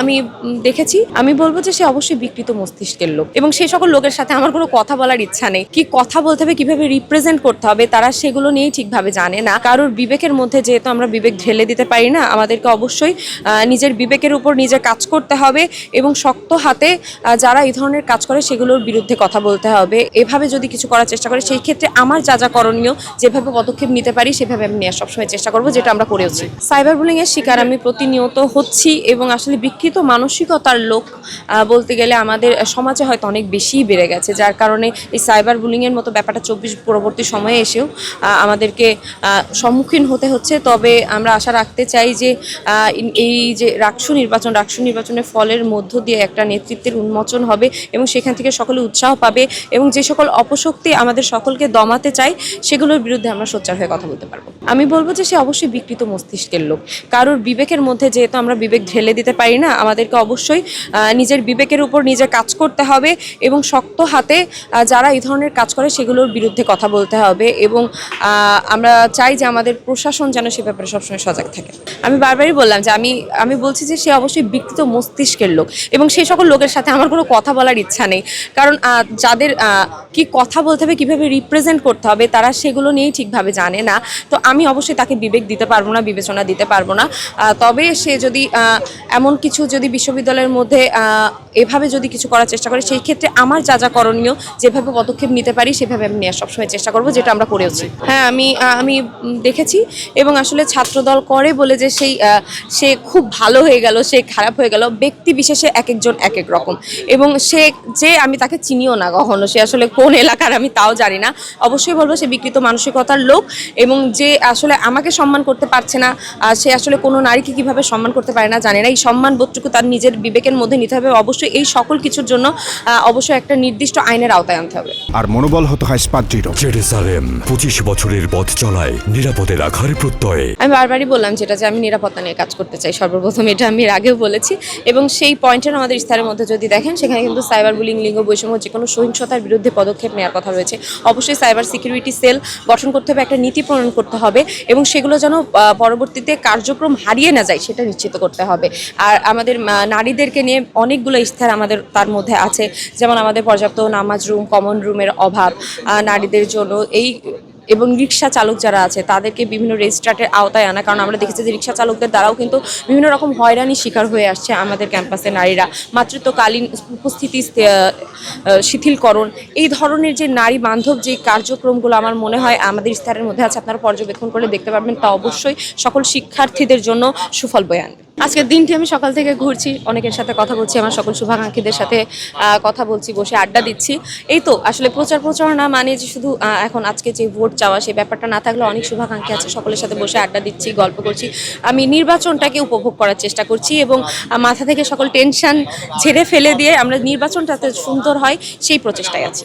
আমি দেখেছি, আমি বলব যে সে অবশ্যই বিকৃত মস্তিষ্কের লোক এবং সেই সকল লোকের সাথে আমার কোনো কথা বলার ইচ্ছা নেই। কি কথা বলতে হবে, কীভাবে রিপ্রেজেন্ট করতে হবে, তারা সেগুলো নিয়েই ঠিকভাবে জানে না। কারোর বিবেকের মধ্যে যেহেতু আমরা বিবেক ঢেলে দিতে পারি না, আমাদেরকে অবশ্যই নিজের বিবেকের উপর নিজে কাজ করতে হবে এবং শক্ত হাতে যারা এই ধরনের কাজ করে সেগুলোর বিরুদ্ধে কথা বলতে হবে। এভাবে যদি কিছু করার চেষ্টা করে, সেই ক্ষেত্রে আমার যা যা করণীয়, যেভাবে পদক্ষেপ নিতে পারি, সেভাবে আমি নেওয়ার সবসময় চেষ্টা করব, যেটা আমরা করেওছি। সাইবার বুলিংয়ের শিকার আমি প্রতিনিয়ত হচ্ছি এবং আসলে বিকৃত মানসিকতার লোক বলতে গেলে আমাদের সমাজে হয়তো অনেক বেশিই বেড়ে গেছে, যার কারণে এই সাইবার বুলিংয়ের মতো ব্যাপারটা চব্বিশ পরবর্তী সময়ে এসেও আমাদেরকে সম্মুখীন হতে হচ্ছে। তবে আমরা আশা রাখতে চাই যে এই যে রাকসু নির্বাচন রাকসু নির্বাচনের ফলের মধ্য দিয়ে একটা নেতৃত্বের উন্মোচন হবে এবং সেখান থেকে সকলে উৎসাহ পাবে এবং যে সকল অপশক্তি আমাদের সকলকে দমাতে চাই সেগুলোর বিরুদ্ধে আমরা সোচ্চার হয়ে কথা বলতে পারব। আমি বলব যে সে অবশ্যই বিকৃত মস্তিষ্কের লোক। কারোর বিবেকের মধ্যে যেহেতু আমরা বিবেক ঢেলে দিতে পারি না আমাদেরকে অবশ্যই নিজের বিবেকের উপর নিজে কাজ করতে হবে এবং শক্ত হাতে যারা এই ধরনের কাজ করে সেগুলোর বিরুদ্ধে কথা বলতে হবে এবং আমরা চাই যে আমাদের প্রশাসন যেন সে ব্যাপারে সবসময় সজাগ থাকে। আমি বারবারই বললাম যে আমি আমি বলছি যে সে অবশ্যই বিকৃত মস্তিষ্কের লোক এবং সেই সকল লোকের সাথে আমার কোনো কথা বলার ইচ্ছা নেই। কারণ যাদের কি কথা বলতে হবে, কীভাবে রিপ্রেজেন্ট করতে হবে, তারা সেগুলো নিয়েই ঠিকভাবে জানে না। তো আমি অবশ্যই তাকে বিবেক দিতে পারব না, বিবেচনা দিতে পারব না। তবে সে যদি এমন কিছু যদি বিশ্ববিদ্যালয়ের মধ্যে এভাবে যদি কিছু করার চেষ্টা করে, সেই ক্ষেত্রে আমার যা যা করণীয়, যেভাবে পদক্ষেপ নিতে পারি, সেভাবে আমি নেওয়ার সবসময় চেষ্টা করব, যেটা আমরা করেওছি। হ্যাঁ আমি আমি দেখেছি এবং আসলে ছাত্রদল করে বলে যে সেই সে খুব ভালো হয়ে গেল, সে খারাপ হয়ে গেল, ব্যক্তি বিশেষে এক একজন এক এক রকম। এবং সে, যে আমি তাকে চিনিও না কখনো, সে আসলে কোন এলাকার আমি তাও জানি না। অবশ্যই বলব সে বিকৃত মানসিকতার লোক এবং যে আসলে আমাকে সম্মান করতে পারছে না সে আসলে কোনো নারীকে কীভাবে সম্মান করতে পারে না জানে না। এই সম্মান বোধটুকু তার নিজের বিবেকের মধ্যে নিতে হবে। অবশ্যই এই সকল কিছুর জন্য অবশ্যই একটা নির্দিষ্ট আইনের আওতায় আনতে হবে। আর মনোবল হতে হয় স্পাত জেরুসালেম পঁচিশ বছরের পথ চলায় নিরাপদে রাখার প্রত্যয়ে। আমি বারবারই বললাম যেটা যে আমি নিরাপত্তা নিয়ে কাজ করতে চাই সর্বপ্রথম এটা আমি এর আগেও বলেছি। এবং সেই পয়েন্টের আমাদের ইস্তারের মধ্যে যদি দেখেন সেখানে কিন্তু সাইবার বুলিং লিঙ্গ বৈষম্য যে কোনো সহিংসতার বিরুদ্ধে পদক্ষেপ নেওয়ার কথা রয়েছে। অবশ্যই সাইবার সিকিউরিটি সেল গঠন করতে হবে একটা নীতি প্রণয়ন করতে হবে এবং সেগুলো যেন পরবর্তীতে কার্যক্রম হারিয়ে না যায় সেটা নিশ্চিত করতে হবে। আর আমাদের আহ, নারীদেরকে নিয়ে অনেকগুলো ইস্তার আমাদের তার মধ্যে আছে। যেমন আমাদের পর্যাপ্ত নামাজ রুম কমন রুমের অভাব নারীদের জন্য এই এবং রিক্সা চালক যারা আছে তাদেরকে বিভিন্ন রেজিস্ট্রাটের আওতায় আনা। কারণ আমরা দেখেছি যে রিক্সা চালকদের দ্বারাও কিন্তু বিভিন্ন রকম হয়রানির শিকার হয়ে আসছে আমাদের ক্যাম্পাসে নারীরা। মাতৃত্বকালীন উপস্থিতি শিথিলকরণ। এই ধরনের যে নারী বান্ধব যে কার্যক্রমগুলো আমার মনে হয় আমাদের ইস্তারের মধ্যে আছে আপনারা পর্যবেক্ষণ করলে দেখতে পারবেন। তা অবশ্যই সকল শিক্ষার্থীদের জন্য সুফল বয়ে আনবে। আজকের দিনটি আমি সকাল থেকে ঘুরছি, অনেকের সাথে কথা বলছি, আমার সকল শুভাকাঙ্ক্ষীদের সাথে কথা বলছি, বসে আড্ডা দিচ্ছি। এই তো, আসলে প্রচার প্রচারণা মানে যে শুধু এখন আজকে যে ভোট চাওয়া, সেই ব্যাপারটা না থাকলে অনেক শুভাকাঙ্ক্ষী আছে, সকলের সাথে বসে আড্ডা দিচ্ছি, গল্প করছি। আমি নির্বাচনটাকে উপভোগ করার চেষ্টা করছি এবং মাথা থেকে সকল টেনশন ঝেড়ে ফেলে দিয়ে আমরা নির্বাচনটাতে সুন্দর হয়, সেই প্রচেষ্টায় আছি।